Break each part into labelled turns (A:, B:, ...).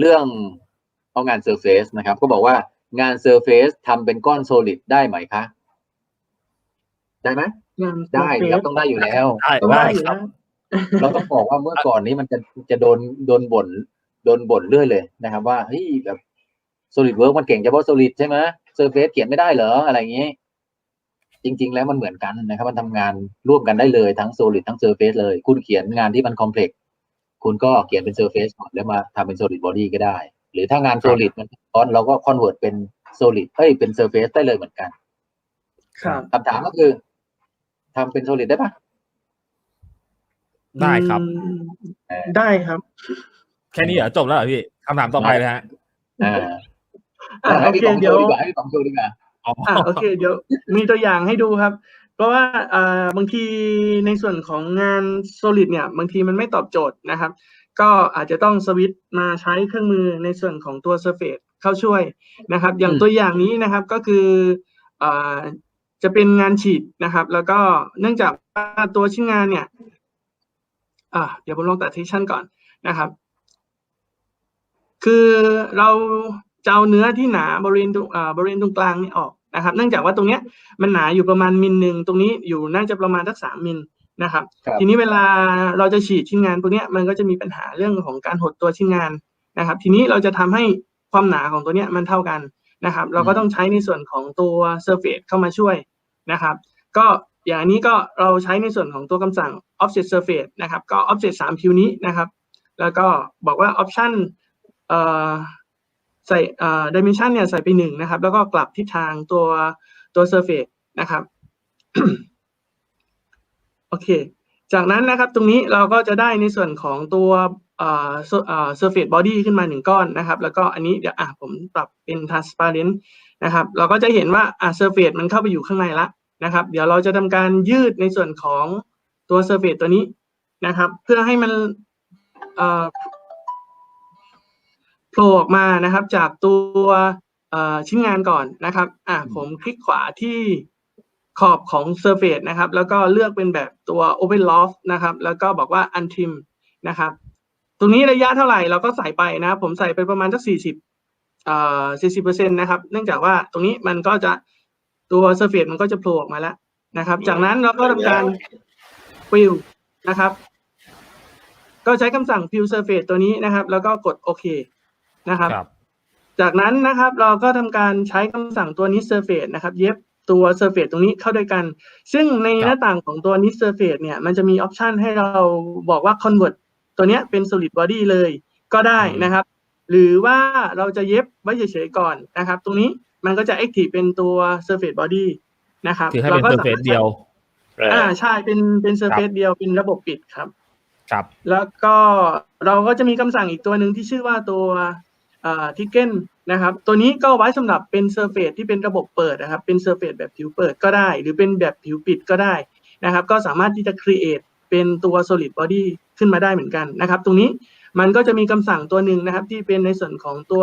A: เรื่องเอางาน Surface นะครับ ก็บอกว่างาน Surface ทำเป็นก้อน solid ได้ไหมคะ ได้ไหม
B: งาน
A: ได้
B: Surface
A: ครับต้องได้อยู่แล้ว
C: ได้
A: แต่ว่า
B: ได้อยู่แล้ว
A: เราต้องบอกว่าเมื่อก่อนนี้มันจะจะโดนโดนบ่นโดนบ่นเรื่อยเลยนะครับ ว่าเฮ้ยแบบ solid work มันเก่งเฉพาะ solid ใช่ไหม surface เขียนไม่ได้เหรออะไรอย่างนี้ จริง ๆ แล้วมันเหมือนกันนะครับ มันทำงานร่วมกันได้เลยทั้ง solid ทั้ง surface เลย คุณเขียนงานที่มัน complex คุณก็เขียนเป็น surface ก่อนแล้วมาทำเป็น solid body ก็ได้ หรือถ้างาน solid มันคอนเราก็ convert เป็น solid เอ้ยเป็น surface ได้เลยเหมือนกัน
B: ครับ
A: คำถามก็คือทำเป็น solid ได้ปะ
C: ได้ครับ
B: อืมได้ครับ
C: แค่นี้เหรอจบแล้วเหรอพี่คำถามต่อไปเลยฮะ
A: อ่า
B: อ่า
A: ให้
B: โอ
A: พี่
B: เค
A: ต๋องโช
B: เดี๋ยว
A: ว์ดีกว่าให้พี่ต๋องโชว์ดีกว่า
C: อ๋อ
B: อ่าโอเค เดี๋ยวมีตัวอย่างให้ดูครับ เพราะว่าอ่าบางทีในส่วนของงาน solid เนี่ยบางทีมันไม่ตอบโจทย์นะครับ ก็อาจจะต้องสวิตช์มาใช้เครื่องมือในส่วนของตัว surface เข้าช่วยนะครับ อย่าง
A: อืม
B: ตัวอย่างนี้นะครับก็คืออ่าจะเป็นงานฉีดนะครับ แล้วก็เนื่องจากว่าตัวชิ้นงานเนี่ยอ่าเดี๋ยวผมลองตัดเทคชั่นก่อนนะครับ คือเราจะเอาเนื้อที่หนาบริเวณตรงอ่าบริเวณตรงกลางนี่ออก นะครับเนื่องจากว่าตรงเนี้ยมันหนาอยู่ประมาณมิลหนึ่งตรงนี้อยู่น่าจะประมาณสักสามมิลนะครับ
A: ครับ
B: ทีนี้เวลาเราจะฉีดชิ้นงานพวกเนี้ยมันก็จะมีปัญหาเรื่องของการหดตัวชิ้นงานนะครับ ทีนี้เราจะทำให้ความหนาของตัวเนี้ยมันเท่ากันนะครับ เราก็ต้องใช้ในส่วนของตัว surface เข้ามาช่วยนะครับ ก็อย่างอันนี้ก็เราใช้ในส่วนของตัวคำสั่ง offset surface นะครับ ก็ offset สามคิวนี้นะครับ แล้วก็บอกว่า option เอ่อ ใส่เอ่อ dimension เนี่ยใส่ไปหนึ่งนะครับ แล้วก็กลับทิศทางตัวตัว surface นะครับโอเค จากนั้นนะครับตรงนี้เราก็จะได้ในส่วนของตัวเอ่อ sur- เอ่อ surface body ขึ้นมาหนึ่งก้อนนะครับ แล้วก็อันนี้เดี๋ยวอะผมปรับเป็น transparent นะครับ เราก็จะเห็นว่าอะ surface มันเข้าไปอยู่ข้างในละนะครับ เดี๋ยวเราจะทำการยืดในส่วนของตัว surface ตัวนี้นะครับ เพื่อให้มันเอ่อ โผล่ออกมานะครับ จากตัวเอ่อชิ้นงานก่อนนะครับอะผมคลิกขวาที่ขอบของ surface นะครับ แล้วก็เลือกเป็นแบบตัว open loft นะครับ แล้วก็บอกว่า untrim นะครับ ตรงนี้ระยะเท่าไหร่เราก็ใส่ไปนะครับผมใส่ไปประมาณสักสี่สิบเอ่อสี่สิบเปอร์เซ็นต์นะครับ เนื่องจากว่าตรงนี้มันก็จะตัว surface มันก็จะโผล่ออกมาแล้วนะครับ จากนั้นเราก็ทำการฟิลนะครับ ก็ใช้คำสั่ง fill surface ตัวนี้นะครับ แล้วก็กดโอเค นะครับ
C: ครับ
B: จากนั้นนะครับเราก็ทำการใช้คำสั่งตัว knit surface นะครับ เย็บตัว surface ตรงนี้เข้าด้วยกัน ซึ่งใน
C: ครับ
B: หน้าต่างของตัว knit surface เนี่ยมันจะมีออปชันให้เราบอกว่า convert ตัวเนี้ยเป็น solid body เลยก็ได้นะครับ หรือว่าเราจะเย็บไว้เฉยๆก่อนนะครับ ตรงนี้มันก็จะ active เป็นตัว surface body นะครับ
C: คือให้เป็น
B: ราก็
C: เซอร์เฟซเดียว
B: อ่าใช่เป็นเป็น surface เดียวเป็นระบบปิดครับ
C: ครับ
B: แล้วก็เราก็จะมีคำสั่งอีกตัวหนึ่งที่ชื่อว่าตัว ทิกเก้นนะครับ ตัวนี้ก็ไว้สำหรับเป็นเซอร์เฟซที่เป็นระบบเปิดนะครับ เป็นเซอร์เฟซแบบผิวเปิดก็ได้ หรือเป็นแบบผิวปิดก็ได้นะครับ ก็สามารถที่จะ create เป็นตัว solid body ขึ้นมาได้เหมือนกันนะครับ ตรงนี้มันก็จะมีคำสั่งตัวหนึ่งนะครับ ที่เป็นในส่วนของตัว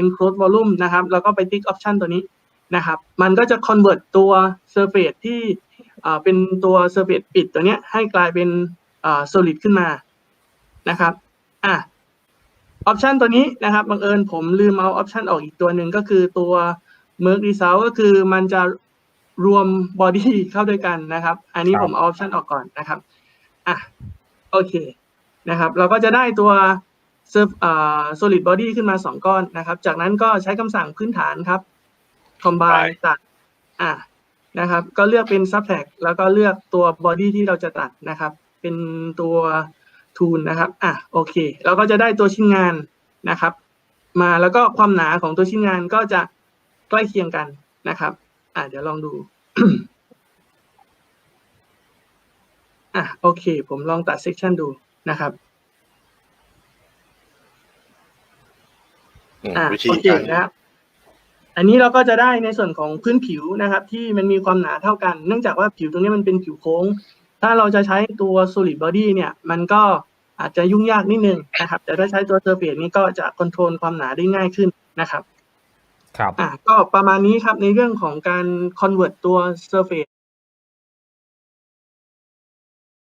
B: enclose volume นะครับ แล้วก็ไปติ๊ก option ตัวนี้นะครับ มันก็จะ convert ตัว surface ที่เป็นตัว surface ปิดตัวเนี้ยให้กลายเป็น solid ขึ้นมานะครับ อะ ออปชันตัวนี้นะครับบังเอิญผมลืมเอาออปชันออกอีกตัวหนึ่งก็คือตัว merge result ก็คือมันจะรวม body เข้าด้วยกันนะครับ อันนี้
C: ครับ
B: ผมเอาออปชันออกก่อนนะครับอะโอเคนะครับ เราก็จะได้ตัว serv- อ่า solid body ขึ้นมาสองก้อนนะครับ จากนั้นก็ใช้คำสั่งพื้นฐานครับ combine ตัดอะนะครับ ก็เลือกเป็น subtract แล้วก็เลือกตัว body ที่เราจะตัดนะครับ เป็นตัว ทูนนะครับ อะโอเค เราก็จะได้ตัวชิ้นงานนะครับ มาแล้วก็ความหนาของตัวชิ้นงานก็จะใกล้เคียงกันนะครับ อะเดี๋ยวลองดู อะโอเค ผมลองตัดเซ c ชันดูนะครับ
D: อืม
B: อะ
D: วิธี
B: โอเค
D: การ
B: นะครับอันนี้เราก็จะได้ในส่วนของพื้นผิวนะครับ ที่มันมีความหนาเท่ากัน เนื่องจากว่าผิวตรงนี้มันเป็นผิวโค้ง ถ้าเราจะใช้ตัว solid body เนี่ย มันก็อาจจะยุ่งยากนิดนึงนะครับ แต่ถ้าใช้ตัว surface นี้ก็จะคอนโทรลความหนาได้ง่ายขึ้นนะครับ
C: ครับ
B: อะก็ประมาณนี้ครับในเรื่องของการ convert ตัว surface